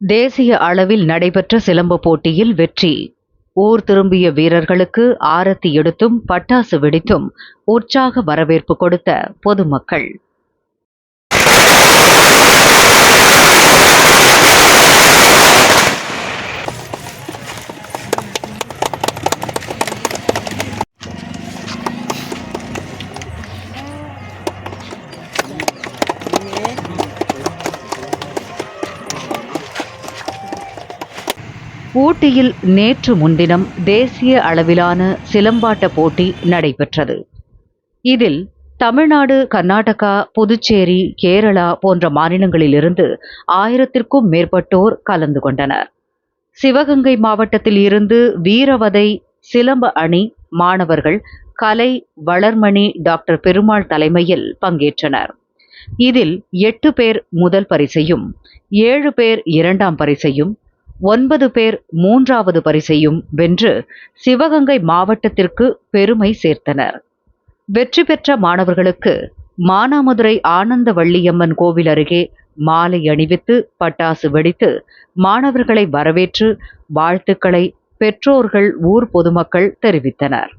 தேசிய அளவில் நடைபெற்ற சிலம்ப போட்டியில் வெற்றி. ஊர் திரும்பிய வீரர்களுக்கு ஆரத்தி எடுத்தும் பட்டாசு வெடித்தும் உற்சாக வரவேற்பு கொடுத்த பொதுமக்கள். ஊட்டியில் நேற்று முன்தினம் தேசிய அளவிலான சிலம்பாட்ட போட்டி நடைபெற்றது. இதில் தமிழ்நாடு கர்நாடகா புதுச்சேரி கேரளா போன்ற மாநிலங்களிலிருந்து ஆயிரத்திற்கும் மேற்பட்டோர் கலந்து கொண்டனர். சிவகங்கை மாவட்டத்தில் இருந்து வீரவதை சிலம்ப அணி மாணவர்கள் கலை வளர்மணி டாக்டர் பெருமாள் தலைமையில் பங்கேற்றனர். இதில் எட்டு பேர் முதல் பரிசையும் ஏழு பேர் இரண்டாம் பரிசையும் ஒன்பது பேர் மூன்றாவது பரிசையும் வென்று சிவகங்கை மாவட்டத்திற்கு பெருமை சேர்த்தனர். வெற்றி பெற்ற மாணவர்களுக்கு மானாமதுரை ஆனந்த வள்ளியம்மன் கோவில் அருகே மாலை அணிவித்து பட்டாசு வெடித்து மாணவர்களை வரவேற்று வாழ்த்துக்களை பெற்றோர்கள் ஊர் பொதுமக்கள் தெரிவித்தனர்.